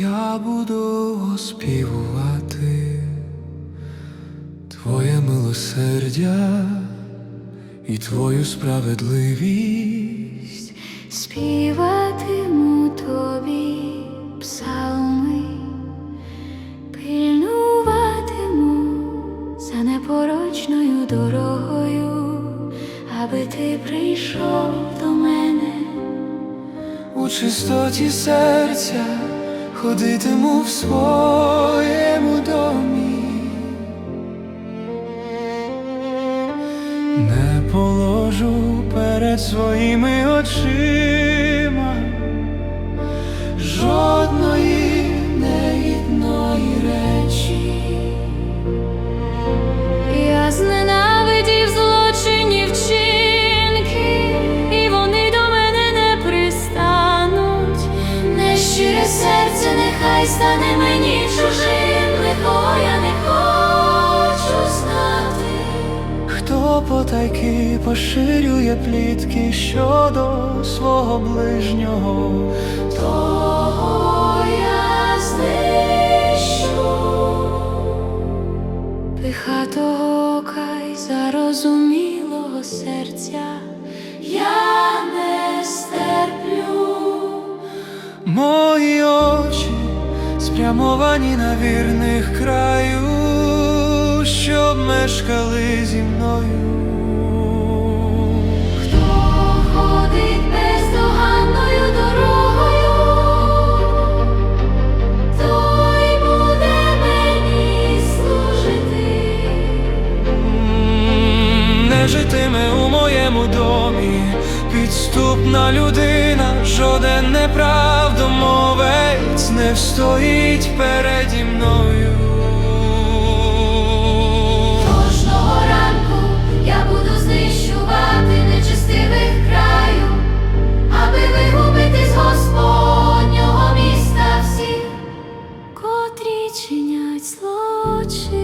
я буду оспівувати Твоє милосердя і Твою справедливість. Співатиму тобі псалми, пильнуватиму за непорочною дорогою, аби ти прийшов до мене. Чистоті серця ходитиму в своєму домі, не положу перед своїми очима нехай стане мені чужим, лихо я не хочу знати. Хто потайки поширює плітки щодо свого ближнього, Того я знищу. Пихатого ока й зарозумілого серця я не стерплю. Спрямовані на вірних краю, щоб мешкали зі мною. Хто ходить бездоганною дорогою, той буде мені служити. Не житиме у моєму домі підступна людина, жоден неправдомовець не встоїть переді мною. Кожного ранку я буду знищувати нечестивих краю, аби вигубити з Господнього міста всіх, котрі чинять злочин.